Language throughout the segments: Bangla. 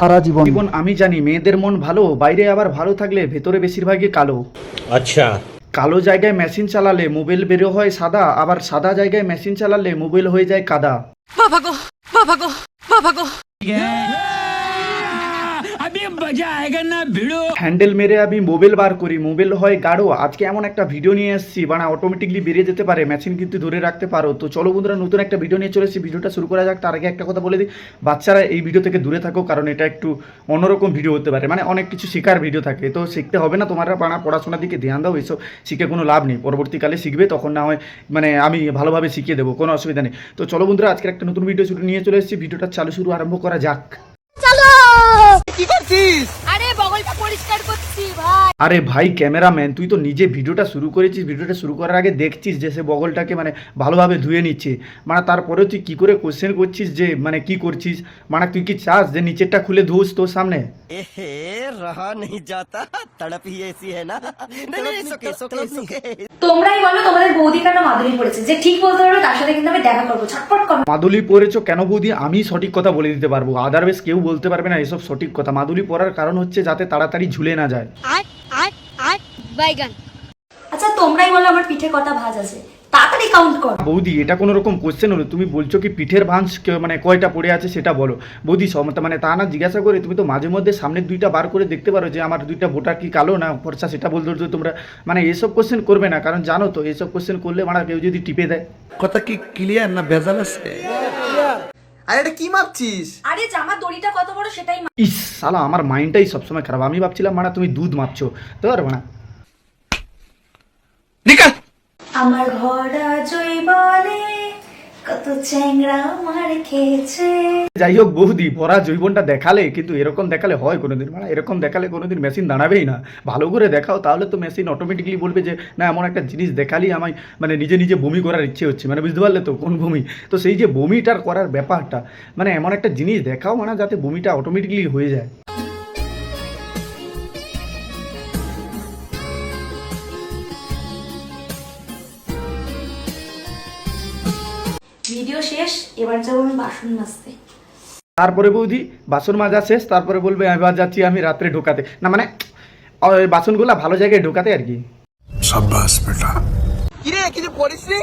সারা জীবন। জীবন আমি জানি মেয়েদের মন ভালো বাইরে আবার ভালো থাকলে ভেতরে বেশিরভাগই কালো। আচ্ছা। কালো জায়গায় মেশিন চালালে মোবাইল বেরো হয় সাদা আবার সাদা জায়গায় মেশিন চালালে মোবাইল হয়ে যায় কাদা। বাবা গো বাবা গো বাবা গো। হ্যান্ডেল মেরে আমি মোবাইল বার করি মোবাইল হয় গাঢ়। আজকে এমন একটা ভিডিও নিয়ে এসেছি মানে অটোমেটিকলি বেরিয়ে যেতে পারে মেশিন কিন্তু ধরে রাখতে পারো। তো চলো বন্ধুরা নতুন একটা ভিডিও নিয়ে চলে এসেছি ভিডিওটা শুরু করা যাক তার আগে একটা কথা বলে দিই বাচ্চারা এই ভিডিও থেকে দূরে থাকো কারণ এটা একটু অন্যরকম ভিডিও হতে পারে মানে অনেক কিছু শেখার ভিডিও থাকে। তো শিখতে হবে না তোমরা বানা পড়াশোনার দিকে ধ্যান দাও এইসব শিখে কোনো লাভ নেই। পরবর্তীকালে শিখবে তখন না হয় মানে আমি ভালোভাবে শিখিয়ে দেবো কোনো অসুবিধা নেই। তো চলো বন্ধুরা আজকের একটা নতুন ভিডিও শুরু নিয়ে চলে এসেছি ভিডিওটা চালু শুরু আরম্ভ করা যাক। আরে বগলটা পরিষ্কার করছি ভাই আরে ভাই ক্যামেরাম্যান তুই তো নিজে ভিডিওটা শুরু করেছিস ভিডিওটা শুরু করার আগে দেখছিস যে সে বগলটাকে মানে ভালোভাবে ধুয়ে নিচ্ছে। মানে তারপরে তুই কি করে কোশ্চেন করছিস যে মানে কি করছিস? মানে তুই কি চাস যে নিচেরটা খুলে ধুস তোর সামনে? তোমরাই বলো তোমাদের বৌদি কেন মাদুলি পড়েছে। যে ঠিক বলতে পারবে তার সাথে কিন্তু আমি দেখা করব। ঝটপট করো মাদুলি পড়েছো কেন বৌদি? আমি সঠিক কথা বলে দিতে পারব। আদারওয়াইজ কেউ বলতে পারবে না এসব সঠিক কথা। মাদুলি পড়ার কারণ হচ্ছে যাতে তাড়াতাড়ি ঝুলে না যায়। আচ্ছা তোমরাই বলো আমার পিঠে কটা ভাজ আছে। তাড়াতাড়ি কাউন্ট করো। বৌদি এটা কোনো রকম কোশ্চেন হলো। তুমি বলছো কি পিঠের ভাঁজ কে- মানে কয়টা পড়ে আছে সেটা বলো। বৌদি মানে তা না জিজ্ঞাসা করে তুমি তো মাঝে মধ্যে সামনের দুইটা বার করে দেখতে পারো যে আমার দুইটা ভোটার কি কালো না ফর্সা সেটা বলতে বলতে তোমরা। মানে এসব কোশ্চেন করবে না কারণ জানো তো এসব কোশ্চেন করলে মানে কেউ যদি টিপে দেয়। কথা কি ক্লিয়ার না ভেজাল আছে? আরে এটা কি মাপছিস? আরে জামা দড়িটা কত বড় সেটাই ইস সালা আমার মাইন্ডটাই সবসময় খারাপ। আমি ভাবছিলাম মানে তুমি দুধ মাপছো। তো আর মানে আমার ঘর জয় বলে যাই হোক বৌদি, ভরা জৈবনটা দেখালে কিন্তু এরকম দেখালে হয় কোনোদিন মানে এরকম দেখালে কোনোদিন মেশিন দাঁড়াবেই না। ভালো করে দেখাও, তাহলে তো মেশিন অটোমেটিকলি বলবে যে, না, এমন একটা জিনিস দেখালেই আমায় মানে নিজে নিজে বমি করার ইচ্ছে হচ্ছে। মানে বুঝতে পারলে তো কোন বমি। তো সেই যে বমিটার করার ব্যাপারটা মানে এমন একটা জিনিস দেখাও মানে যাতে বমিটা অটোমেটিকলি হয়ে যায়। ভিডিও শেষ এবার যাব আমি বাসন মাজতে। তারপরে বৌদি বাসন মাজা শেষ তারপরে বলবে এবার যাচ্ছি আমি রাত্রে ঢোকাতে। না মানে ওই বাসনগুলা ভালো জায়গায় ঢোকাতে আর কি। সাব্বাস বেটা। কি রে কিছু আরে পড়েছি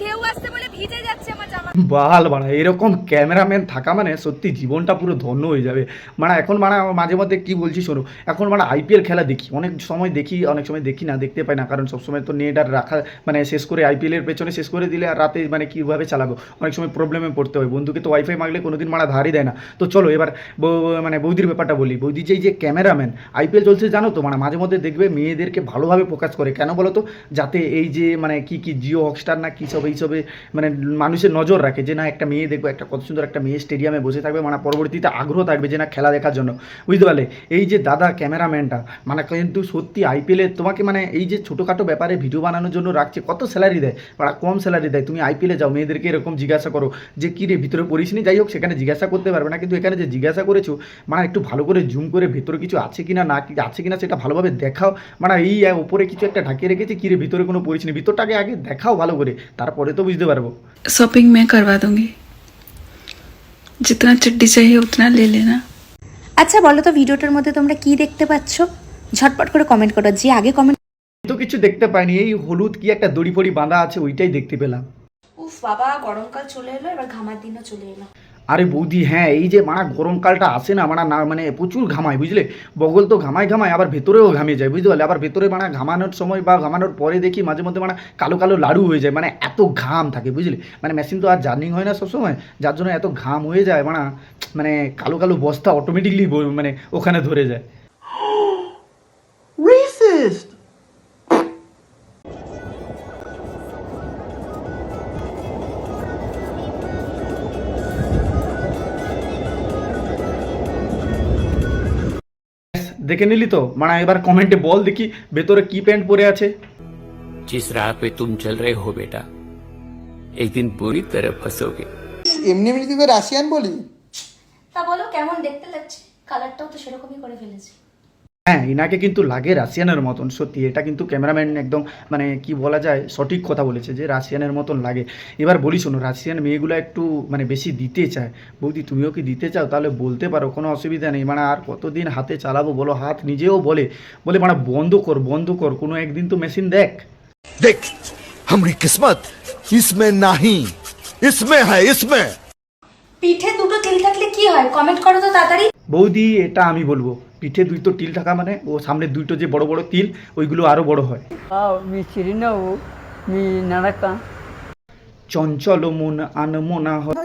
ঢেউ আসতে বলে ভিজে যাচ্ছে আমার জামা। বাল বাড়া এরকম ক্যামেরাম্যান থাকা মানে সত্যি জীবনটা পুরো ধন্য হয়ে যাবে। মানে এখন মানে মাঝে মধ্যে কি বলছি শোনো, এখন মানে আইপিএল খেলা দেখি, অনেক সময় দেখি, অনেক সময় দেখি না, দেখতে পাই না, কারণ সবসময় তো নেট আর রাখা মানে শেষ করে আইপিএলের পেছনে শেষ করে দিলে আর রাতে মানে কীভাবে চালাবো? অনেক সময় প্রবলেমে পড়তে হয়, বন্ধুকে তো ওয়াইফাই মাগলে কোনোদিন মারা ধারই দেয় না। তো চলো এবার মানে বৌদির ব্যাপারটা বলি। বৌদি যে যে ক্যামেরাম্যান আইপিএল চলছে জানো তো মানে মাঝে মধ্যে দেখবে মেয়েদেরকে ভালোভাবে ফোকাস করে। কেন বলো তো যাতে এই যে মানে কি কি জিও হটস্টার না কী সব এইসবে মানে মানুষের নজর রাখে যে না, একটা মেয়ে দেখব একটা কত সুন্দর একটা মেয়ে স্টেডিয়ামে বসে থাকবে মানে পরবর্তীতে আগ্রহ থাকবে যে না, খেলা দেখার জন্য। বুঝতে পারলে? এই যে দাদা ক্যামেরাম্যানটা মানে কিন্তু সত্যি আইপিএলে তোমাকে মানে এই যে ছোটোখাটো ব্যাপারে ভিডিও বানানোর জন্য রাখছে, কত স্যালারি দেয়? বা কম স্যালারি দেয়। তুমি আইপিএলে যাও, মেয়েদেরকে এরকম জিজ্ঞাসা করো যে, কী রে, ভিতরে পড়িস নি? যাই হোক, সেখানে জিজ্ঞাসা করতে পারবে না, কিন্তু এখানে যে জিজ্ঞাসা করেছ মানে একটু ভালো করে জুম করে ভেতরে কিছু আছে কি না কি আছে কিনা, সেটা ভালোভাবে দেখাও। মানে এই উপরে কিছু একটা ঢাকিয়ে রেখেছে, কী রে, ভিতরে কোনো পড়িস নি? ভিতরটাকে আগে দেখাও ভালো করে। তারপরে তো বুঝতে পারবো शॉपिंग मैं करवा दूंगी जितना चड्डी चाहिए उतना ले लेना আচ্ছা বলো তো ভিডিওটার মধ্যে তোমরা কি দেখতে পাচ্ছ ঝটপট করে কমেন্ট করো যে আগে কমেন্ট তো কিছু দেখতে পাইনি এই হলুদ কি একটা দড়ি ফড়ি বাঁধা আছে ওইটাই দেখতে পেলাম উফ বাবা গরমকাল চলে এলো এবার ঘামার দিনও চলে এলো আরে বৌদি হ্যাঁ এই যে মানা গরমকালটা আসে না, মানা না মানে প্রচুর ঘামায়, বুঝলে? বগল তো ঘামায় ঘামায়, আবার ভেতরেও ঘামিয়ে যায়, বুঝতে পারলে? আবার ভেতরে মানা ঘামানোর সময় বা ঘামানোর পরে দেখি মাঝে মধ্যে মানে কালো কালো লাড়ু হয়ে যায় মানে এত ঘাম থাকে, বুঝলে? মানে মেশিন তো আর জার্নিং হয় না সবসময়, যার জন্য এত ঘাম হয়ে যায়, মানা মানে কালো কালো বস্তা অটোমেটিকলি মানে ওখানে ধরে যায়। দেখে নিলি তো? মানে এবার কমেন্টে বল দেখি ভেতরে কি প্যান্ট পরে আছে? জিস রাহ পে তুম চল রে হো বেটা এক দিন পুরি তরে ফসোগে এমনি এমনি তুই রাশিয়ান বলি? তা বলো কেমন দেখতে লাগছে? কালারটাও তো সেরকমই করে ফেলেছে। হ্যাঁ ইনাকে কিন্তু লাগে রাশিয়ানের মতন সত্যি এটা কিন্তু ক্যামেরাম্যান একদম মানে কি বলা যায় সঠিক কথা বলেছে যে রাশিয়ানের মতন লাগে এবার বলি শোনো রাশিয়ান মেয়েগুলো একটু মানে বেশি দিতে চায় বৌদি তুমিও কি দিতে চাও তাহলে বলতে পারো কোনো অসুবিধা নেই মানে আর কতদিন হাতে চালাবো বলো হাত নিজেও বলে বলে মানে বন্ধ কর বন্ধ কর কোনো একদিন তো মেশিন দেখ देख हमारी किस्मत इसमें नहीं इसमें है इसमें পিঠে দুটো তিল থাকলে কি হয় কমেন্ট করো তো তাড়াতাড়ি বৌদি এটা আমি বলবো পিঠে দুইটো তিল থাকা মানে ও সামনে দুইটো যে বড় বড় তিল ওইগুলো আরও বড় হয়। চঞ্চল মন আনমনা হয়?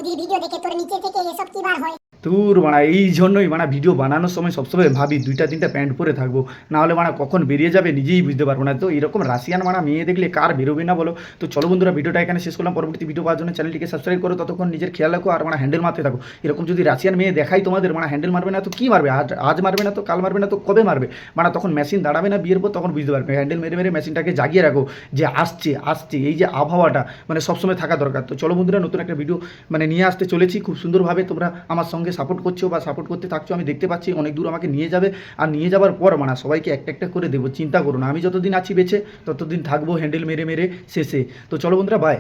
তোর মানা এই জন্যই মানা ভিডিও বানানোর সময় সবসময় ভাবি দুইটা তিনটা প্যান্ট পরে থাকব। না হলে মানা কখন বেরিয়ে যাবে নিজেই বুঝতে পারব না। তো এরকম রাশিয়ান মানা মেয়ে দেখলে কার বেরোবে না বলো। তো চলো বন্ধুরা, ভিডিওটা এখানে শেষ করলাম। পরবর্তী ভিডিও পাওয়ার জন্য চ্যানেলটিকে সাবস্ক্রাইব করো। ততক্ষণ নিজের খেয়াল রাখো আর মানে হ্যান্ডেল মারতে থাকো। এরকম যদি রাশিয়ান মেয়ে দেখাই তোমাদের মানে হ্যান্ডেল মারবে না, তো কী মারবে? আজ আজ মারবে না তো কাল মারবে না তো কবে মারবে? মানে তখন মেশিন দাঁড়াবে না বিয়ের পর, তখন বুঝতে পারবে। হ্যান্ডেল মেরে মেরে মেশিনটাকে জাগিয়ে রাখো যে আসছে আসছে। এই যে আবহাওয়াটা মানে সবসময় থাকা দরকার। তো চলো বন্ধুরা, নতুন একটা ভিডিও মানে নিয়ে আসতে চলেছি। খুব সুন্দরভাবে তোমরা আমার সঙ্গে সাপোর্ট করছ বা সাপোর্ট করতে থাকছো, আমি দেখতে পাচ্ছি অনেক দূর আমাকে নিয়ে যাবে। আর নিয়ে যাওয়ার পর মানে সবাইকে একটা একটা করে দেবো, চিন্তা করো না। আমি যতদিন আছি বেছে ততদিন থাকব হ্যান্ডেল মেরে মেরে, শেষে। তো চলো বন্ধুরা বাই